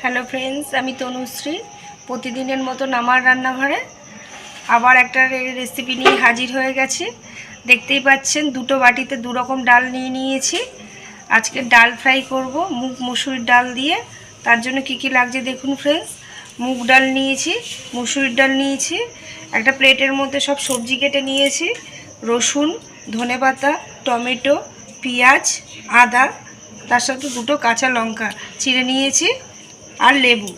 Hello friends আমি তনুশ্রী। প্রতিদিনের মতন আমার রান্নাঘরে আবার একটা রেসিপি নিয়ে হাজির হয়ে গেছি। দেখতেই পাচ্ছেন, দুটো বাটিতে দু রকম ডাল নিয়ে নিয়েছি। আজকে ডাল ফ্রাই করব, মুগ মুসুরির ডাল দিয়ে। তার জন্য কি কি লাগছে দেখুন ফ্রেন্ডস মুগ ডাল নিয়েছি, মুসুরির ডাল নিয়েছি। একটা প্লেটের মধ্যে সব সবজি কেটে নিয়েছি। রসুন, ধনেপাতা, টমেটো, পেঁয়াজ, আদা, তার সাথে দুটো কাঁচা লঙ্কা চিড়ে নিয়েছি। আর লেবু।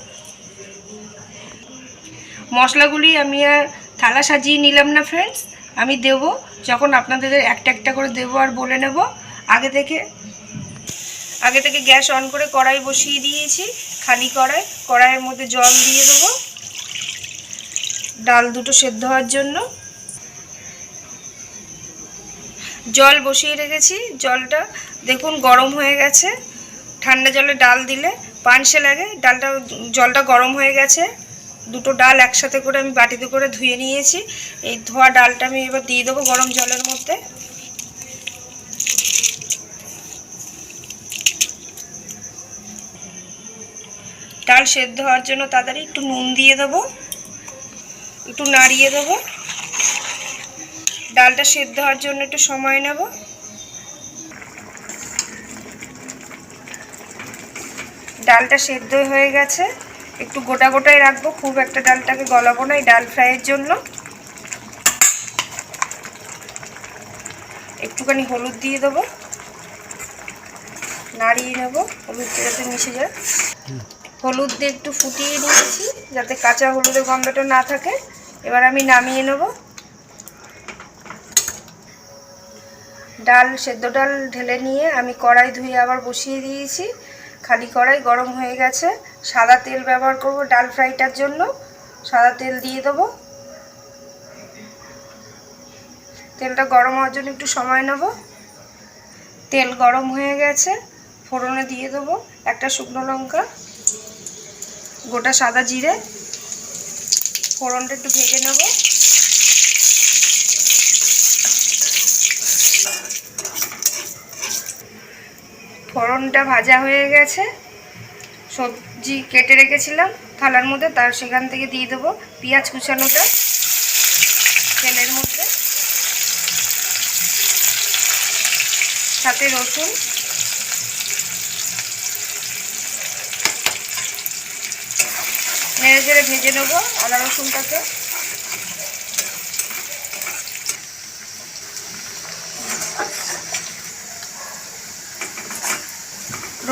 মশলাগুলি আমি আর থালা সাজিয়ে নিলাম না ফ্রেন্ডস আমি দেব, যখন আপনাদের একটা একটা করে দেবো আর বলে নেব। আগে থেকে আগে থেকে গ্যাস অন করে কড়াই বসিয়ে দিয়েছি, খালি কড়াই। কড়াইয়ের মধ্যে জল দিয়ে দেবো। ডাল দুটো সেদ্ধ হওয়ার জন্য। জল বসিয়ে রেখেছি। জলটা দেখুন গরম হয়ে গেছে। ঠান্ডা জলে ডাল দিলে পানসে লাগে ডালটা, জলটা গরম হয়ে গেছে। দুটো ডাল একসাথে করে আমি বাটিতে করে ধুয়ে নিয়েছি। এই ধোয়া ডালটা আমি এবার দিয়ে দেবো গরম জলের মধ্যে। ডাল সেদ্ধ হওয়ার জন্য তাড়াতাড়ি একটু নুন দিয়ে দেবো। একটু নাড়িয়ে দেবো। ডালটা সেদ্ধ হওয়ার জন্য একটু সময় নেব। ডালটা সেদ্ধ হয়ে গেছে। একটু গোটা গোটাই রাখব, খুব একটা ডালটাকে গলাবো না এই ডাল ফ্রাইয়ের জন্য। একটুখানি হলুদ দিয়ে দেবো। নাড়িয়ে নেব, হলুদটা যাতে মিশে যায়। হলুদ দিয়ে একটু ফুটিয়ে নিয়েছি, যাতে কাঁচা হলুদের গন্ধটা না থাকে। এবার আমি নামিয়ে নেব। ডাল, সেদ্ধ ডাল ঢেলে নিয়ে আমি কড়াই ধুয়ে আবার বসিয়ে দিয়েছি। খালি কড়াই গরম হয়ে গেছে। সাদা তেল ব্যবহার করব ডাল ফ্রাইটার জন্য। সাদা তেল দিয়ে দেবো। তেলটা গরম হওয়ার জন্য একটু সময় নেব। তেল গরম হয়ে গেছে, ফোড়নে দিয়ে দেবো একটা শুকনো লঙ্কা, গোটা সাদা জিরে। ফোড়নটা একটু ভেজে নেব। ফোড়নটা ভাজা হয়ে গেছে। সবজি কেটে রেখেছিলাম। থালার মধ্যে, তার সেখান থেকে দিয়ে দেবো পেঁয়াজ কুচানোটা তেলের মধ্যে। সাথে রসুন। নেড়ে চেড়ে ভেজে নেব আদা রসুনটাকে।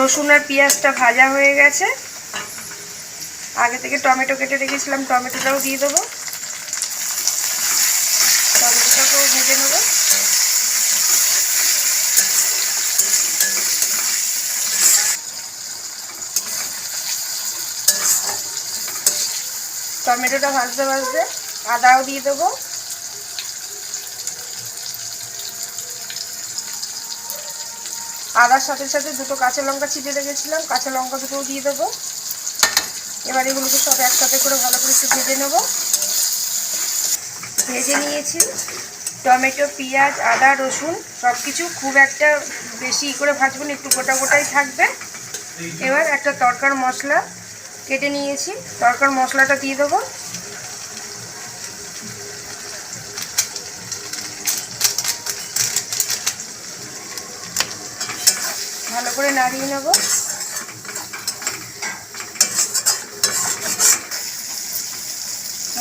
রসুন আর পেঁয়াজটা ভাজা হয়ে গেছে। আগে থেকে টমেটো কেটে রেখেছিলাম, টমেটোটাও দিয়ে দেবো। টমেটোটাকেও ভেজে নেব। টমেটোটা ভাজতে ভাজতে আদাও দিয়ে দেবো। আদার সাথে সাথে দুটো কাঁচা লঙ্কা ছিটে রেখেছিলাম, কাঁচা লঙ্কা দুটোও দিয়ে দেবো। এবার এগুলোকে সব একসাথে করে ভালো করে একটু ভেজে নেব। ভেজে নিয়েছি টমেটো, পেঁয়াজ, আদা, রসুন সব কিছু খুব একটা বেশি করে ভাজবো না, একটু গোটা গোটাই থাকবে। এবার একটা তরকার মশলা কেটে নিয়েছি, তরকার মশলাটা দিয়ে দেবো। করে নাড়িয়ে নেব।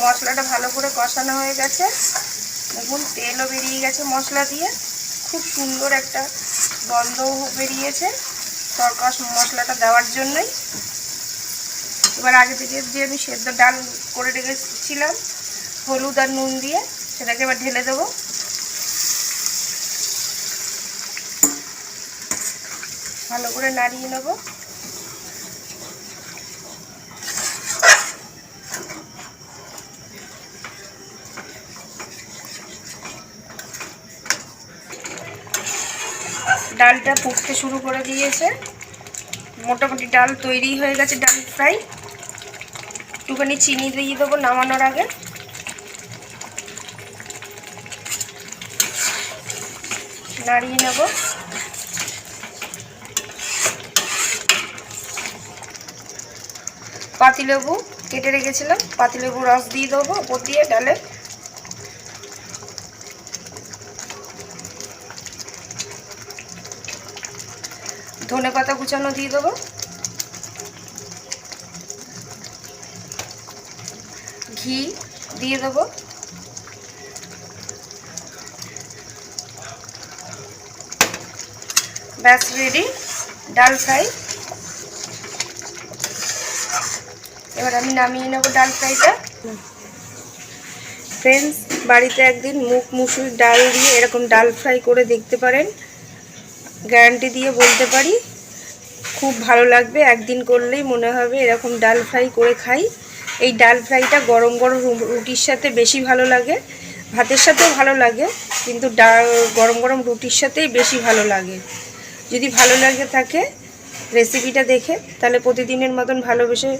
মশলাটা ভালো করে কষানো হয়ে গেছে। দেখুন, তেলও বেরিয়ে গেছে মশলা দিয়ে। খুব সুন্দর একটা গন্ধও বেরিয়েছে তরকার মশলাটা দেওয়ার জন্যই। এবার আগে থেকে যে আমি সেদ্ধ ডাল করে রেখেছিলাম, হলুদ আর নুন দিয়ে, সেটাকে এবার ঢেলে দেবো। ভালো করে নাড়িয়ে নেব। ডালটা ফুটতে শুরু করে দিয়েছে। মোটামুটি ডাল তৈরি হয়ে গেছে, ডাল ফ্রাই। একটুখানি চিনি দিয়ে দেবো নামানোর আগে। নাড়িয়ে নেব। পাতিলেবু কেটে রেখেছিলাম। পাতিলেবু রস দিয়ে দেবো ওপর দিয়ে ডালে। ধনে পাতা কুচানো দিয়ে দেবো। ঘি দিয়ে দেবো। ব্যাস রেডি ডাল ফ্রাই। এবার আমি নামিয়ে নেব ডাল ফ্রাইটা। ফ্রেন্ডস বাড়িতে একদিন মুগ মুসুর ডাল দিয়ে এরকম ডাল ফ্রাই করে দেখতে পারেন। গ্যারান্টি দিয়ে বলতে পারি, খুব ভালো লাগবে। একদিন করলেই মনে হবে এরকম ডাল ফ্রাই করে খাই। এই ডাল ফ্রাইটা গরম গরম রুটির সাথে বেশি ভালো লাগে। ভাতের সাথেও ভালো লাগে, কিন্তু ডাল গরম গরম রুটির সাথেই বেশি ভালো লাগে। যদি ভালো লাগে থাকে রেসিপিটা দেখে, তাহলে প্রতিদিনের মতন ভালোবেসে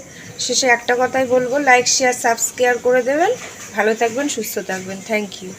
শেষে একটা কথাই বলব লাইক শেয়ার সাবস্ক্রাইব করে দেবেন। ভালো থাকবেন, সুস্থ থাকবেন। Thank you